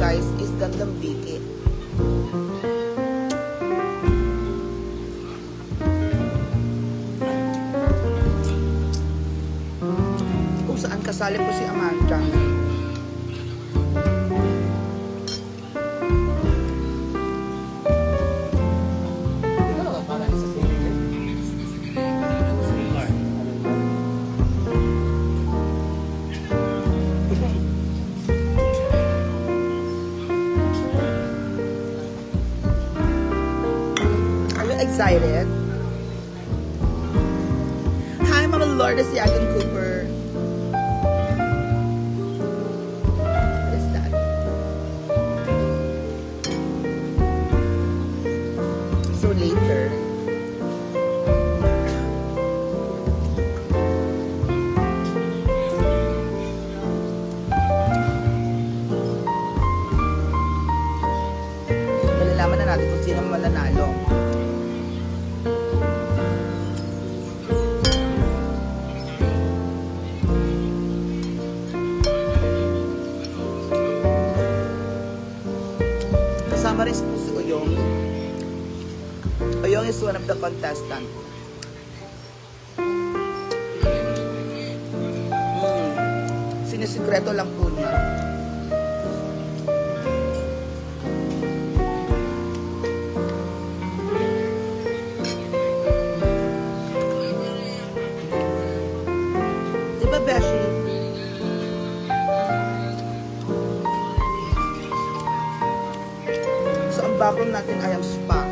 guys is Dandambiki. Kung saan kasali po si Amanda. Excited? Hi, Mama Lourdes Yagan Cooper. Kasama rin po si Uyong. Uyong is one of the contestant. Hmm. Sinisikreto lang po niya. Background natin ay ang spa.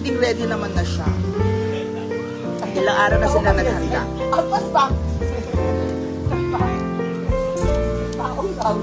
Ready ready naman na siya. Ilang araw na sila naghanda. Apat pa. Taong daw.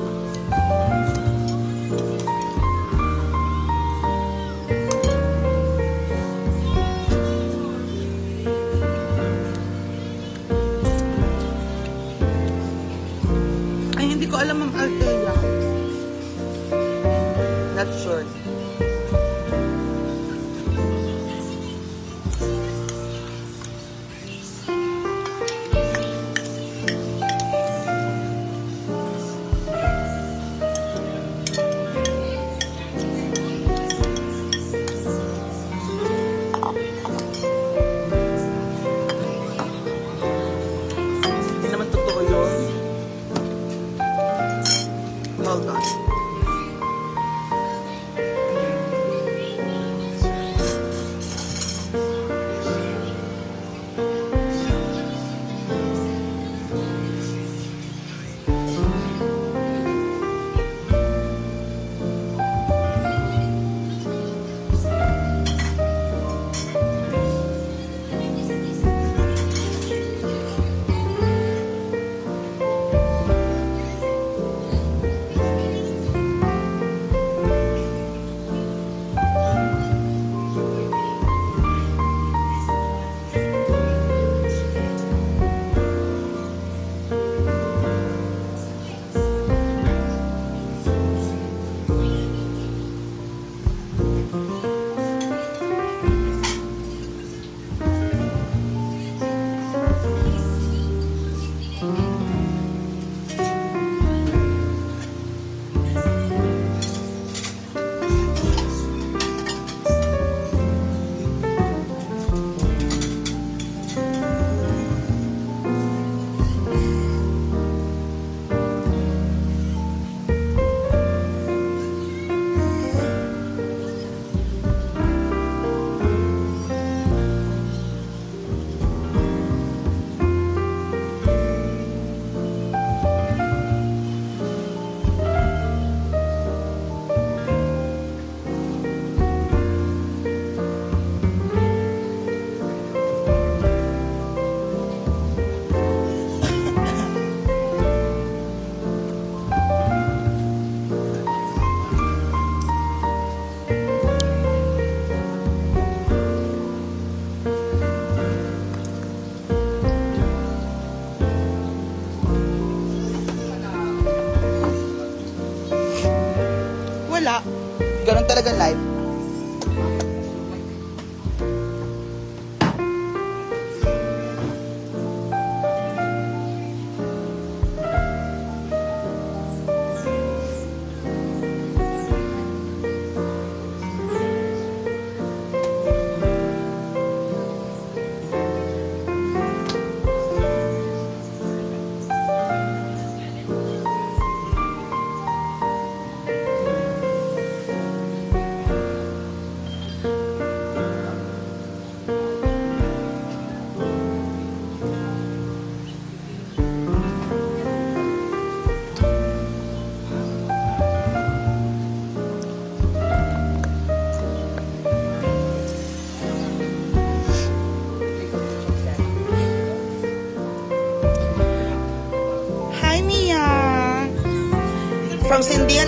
Ganun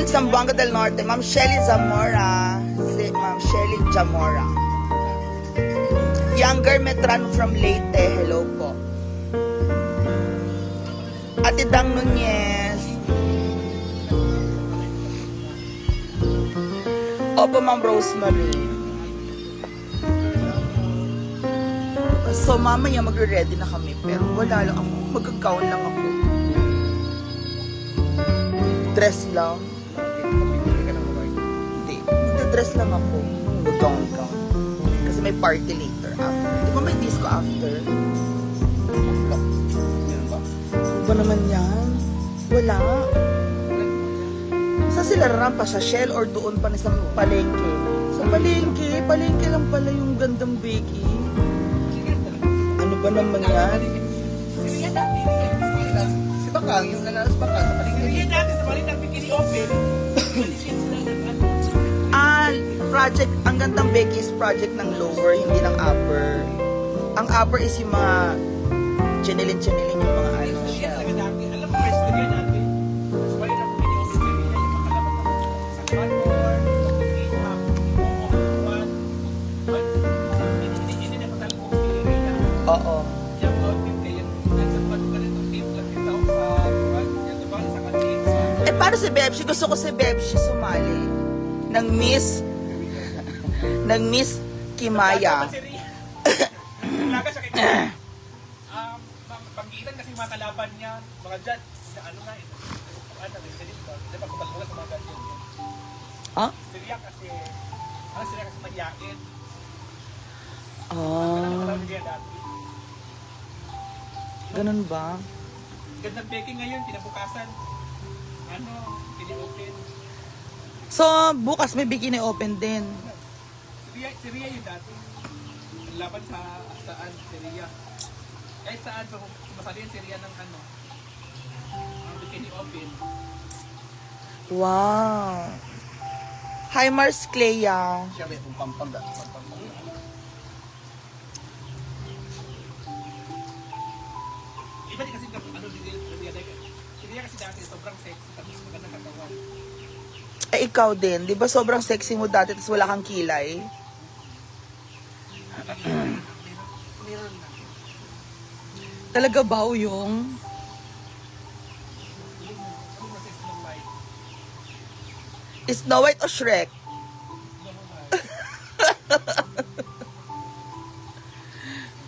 Zamboanga del Norte, Ma'am Shelly Zamora. Si Ma'am Shelly Zamora. Younger Metran from Leyte. Hello po. Ate Dang Nunez. Opo, Ma'am Rosemary. So, mamaya magre-ready na kami. Pero wala lang ako. Magkakaon lang ako. Dress lang. Magda-dress lang ako. Mag-gown gown. Kasi may party later after. Di ba may disco after? Meron ba? Ano ba naman yan? Wala. Sa sila rampa sa Shell or doon pa na sa palengke? Sa palengke. Palengke lang pala yung gandang Becky. Ano ba naman yan? Si Bakang, yung nanalas Bakang sa paligid. Ah, project, ang gandang Becky is project ng lower, hindi ng upper. Ang upper is yung mga chinilin-chinilin yung mga ano. Yan talaga dati. Alam mo, guys, kaya dati. Mas mali na kung yung sa kanya, yung makalabat ako sa Quadcor, K-pop, Momo, One. Hindi hindi na patal ko si Rina. Oo. Eh, paano si Bebshi? Gusto ko si Bebshi sumali ng Miss, ng Miss Kimaya. Naglaga siya kay. Um, pag- pag-iitan kasi mga kalaban niya, mga judge, sa ano nga, ito. Ano, hindi ba? Di ba, kapag sa mga ganyan. Ha? Sila kasi, ano sila kasi magyakin. Ah, Ano ganun ba? Gandang baking ngayon, pinabukasan. Ano, pini-open. So, bukas may bikini open din. Ria, si Ria yung dati. Laban sa saan, si Ria. Kahit saan, sumasali yan si Ria ng ano, ang bikini open. Wow. Hi, Mars Clea. Siya may kung pampang da. Pampang da. Iba din kasi ano, di di- Ria, si Ria kasi dati sobrang sexy, tapos magandang katawan. Eh, ikaw din. Di ba sobrang sexy mo dati tapos wala kang kilay? Talaga ba yung? Ano sa Snow White? O Shrek?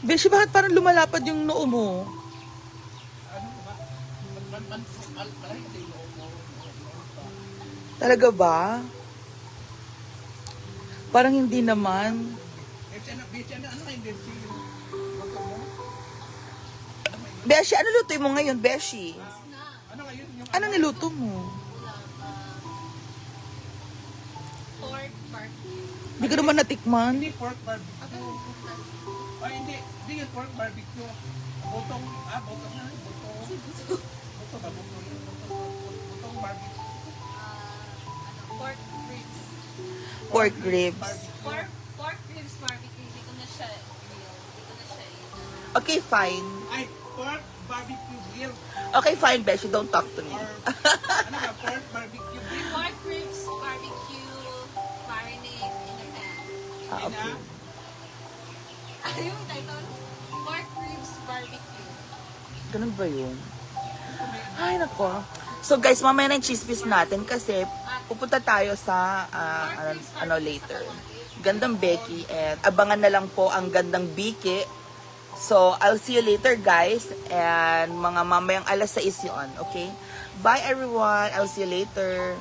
Beshi, bakit parang lumalapad yung noo mo? Ano ba? Man, man, man, malaki kasi yung loob mo. loob pa. Talaga ba? Parang hindi naman. Ano, ano, ano? Beshi, ano luto mo ngayon, Beshi? Ano ngayon? Ano niluto mo? pork barbecue. Hindi ko naman natikman. Hindi pork barbecue. Ay, hindi. Hindi yung pork barbecue. Butong, ah, butong na. Butong. Butong ba? Butong, butong barbecue. Ah, pork ribs. Pork ribs. Barbecue. Pork, pork ribs barbecue. Hindi ko na siya real. Hindi ko na siya yun. Okay, fine. Ay, pork barbecue grill. Okay, fine, Beshi. Don't talk to me. Or, ano ba? Pork barbecue grill. Pork ribs barbecue marinade in a pan. Ah, okay. Ano yung title? Pork ribs barbecue. Ganun ba yun? Ay, nako. So guys, mamaya na yung chismis natin kasi pupunta tayo sa ano, ano later. Gandang Becky and abangan na lang po ang gandang Biki. So, I'll see you later guys and mga mamayang alas 6 yun, okay? Bye everyone. I'll see you later.